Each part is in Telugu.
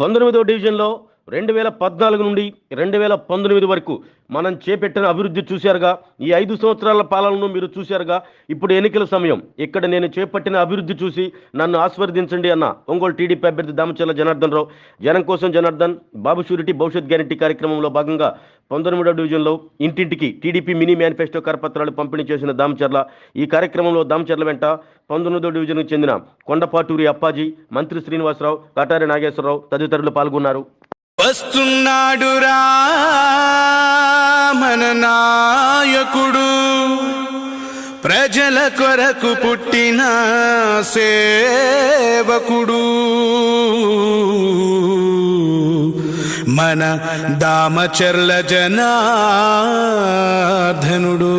పంతొమ్మిదో డివిజన్లో రెండు వేల పద్నాలుగు నుండి రెండు వేల పంతొమ్మిది వరకు మనం చేపట్టిన అభివృద్ధి చూశారుగా. ఈ ఐదు సంవత్సరాల పాలనను మీరు చూశారుగా. ఇప్పుడు ఎన్నికల సమయం. ఇక్కడ నేను చేపట్టిన అభివృద్ధి చూసి నన్ను ఆస్వాదించండి అన్న ఒంగోలు టీడీపీ అభ్యర్థి దామచర్ల జనార్దన్ రావు. జనం కోసం జనార్దన్ బాబు షూరిటీ భవిష్యత్ గ్యారంటీ కార్యక్రమంలో భాగంగా పంతొమ్మిదవ డివిజన్లో ఇంటింటికి టీడీపీ మినీ మేనిఫెస్టో కరపత్రాలు పంపిణీ చేసిన దామచర్ల ఈ కార్యక్రమంలో దామచర్ల వెంట పంతొమ్మిదో డివిజన్కు చెందిన కొండపాటూరి అప్పాజీ మంత్రి శ్రీనివాసరావు కటారి నాగేశ్వరరావు తదితరులు పాల్గొన్నారు. వస్తున్నాడురా మన నాయకుడు. ప్రజల కొరకు పుట్టిన సేవకుడు. మన దామచర్ల జనార్ధనుడు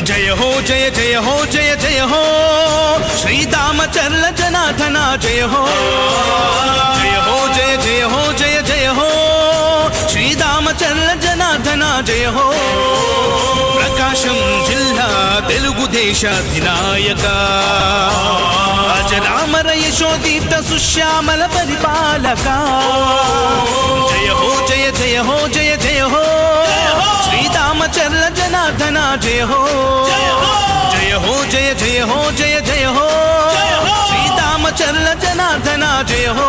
జయ హో జయ జయ హో జయ జయ హో. శ్రీరామచర్ల జనాథన జయ హో. జయ హో జయ జయ హో జయ జయ హో. శ్రీరామచర్ల జనాథన జయ హో. ప్రకాశం జిల్లా తెలుగుదేశాధినాయక అజరామర యశోదీప్త సుశ్యామల పరిపాలక. జయ హో జయ జయ హో జయ జయ హో. శ్రీరామచర్ల జనార్దన జయ హో జయ హో జయ జయ హో జయ జయ హో శ్రీరామచర్ల జనార్దన జయ హో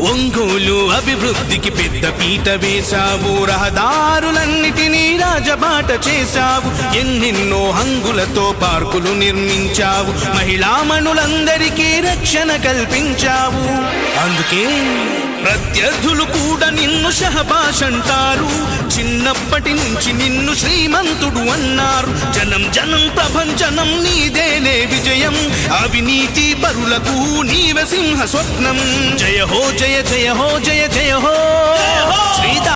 ఒంగోలు అభివృద్ధికి పెద్ద పీట వేశావు. రహదారులన్నిటినీ రాజబాట చేశావు. ఎన్నెన్నో హంగులతో పార్కులు నిర్మించావు. మహిళామణులందరికీ రక్షణ కల్పించావు. అందుకే ప్రత్యర్థులు కూడా నిన్ను షహబాష్ అంటారు. చిన్నప్పటి నుంచి నిన్ను శ్రీమంతుడు అన్నారు. జనం జనం ప్రభంజనం నీదే అవినీతి పరులకు నీవ సింహ స్వప్నం. జయ హో జయ జయ హో జయ జయ హో. శ్రీదా